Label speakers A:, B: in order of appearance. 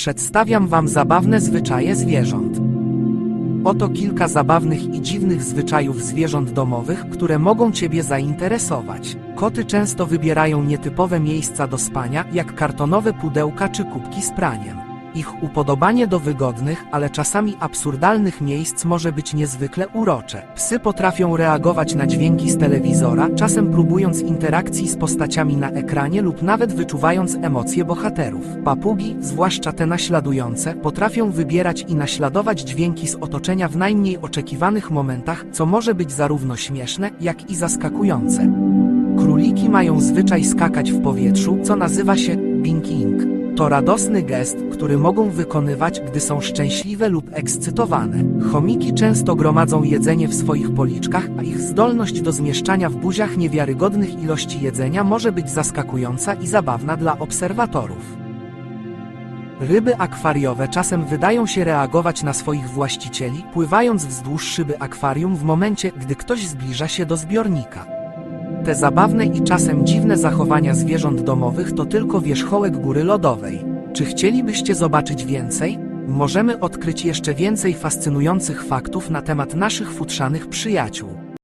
A: Przedstawiam Wam zabawne zwyczaje zwierząt. Oto kilka zabawnych i dziwnych zwyczajów zwierząt domowych, które mogą Ciebie zainteresować. Koty często wybierają nietypowe miejsca do spania, jak kartonowe pudełka czy kubki z praniem. Ich upodobanie do wygodnych, ale czasami absurdalnych miejsc może być niezwykle urocze. Psy potrafią reagować na dźwięki z telewizora, czasem próbując interakcji z postaciami na ekranie lub nawet wyczuwając emocje bohaterów. Papugi, zwłaszcza te naśladujące, potrafią wybierać i naśladować dźwięki z otoczenia w najmniej oczekiwanych momentach, co może być zarówno śmieszne, jak i zaskakujące. Króliki mają zwyczaj skakać w powietrzu, co nazywa się binking. To radosny gest, który mogą wykonywać, gdy są szczęśliwe lub ekscytowane. Chomiki często gromadzą jedzenie w swoich policzkach, a ich zdolność do zmieszczania w buziach niewiarygodnych ilości jedzenia może być zaskakująca i zabawna dla obserwatorów. Ryby akwariowe czasem wydają się reagować na swoich właścicieli, pływając wzdłuż szyby akwarium w momencie, gdy ktoś zbliża się do zbiornika. Te zabawne i czasem dziwne zachowania zwierząt domowych to tylko wierzchołek góry lodowej. Czy chcielibyście zobaczyć więcej? Możemy odkryć jeszcze więcej fascynujących faktów na temat naszych futrzanych przyjaciół.